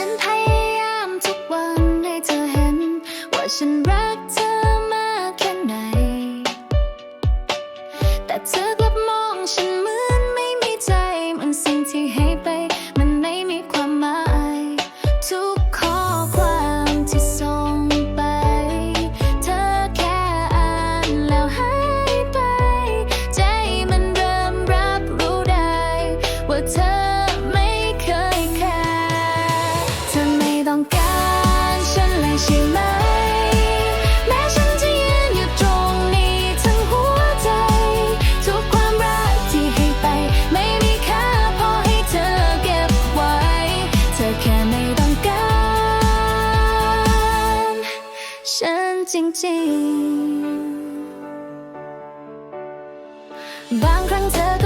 ฉันพยายามทุกวันให้เธอเห็น ว่าฉันรักเธอมากแค่ไหน แต่เธอกลับมองฉัน การฉันเลยใช่ไหม แม้ฉันจะยืนอยู่ตรงนี้ทั้งหัวใจ ทุกความรักที่ให้ไป ไม่มีค่าพอให้เธอเก็บไว้ เธอแค่ไม่ต้องการ ฉันจริงๆ บางครั้งเธอ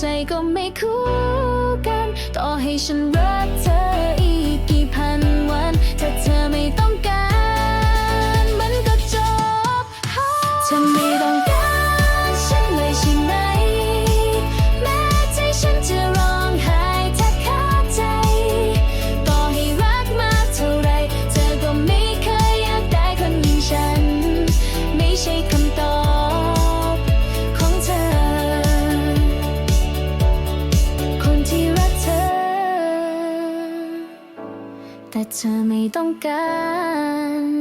ใจก็ไม่คู่กัน ต่อให้ฉันรักเธออีก แต่เธอไม่ต้องการ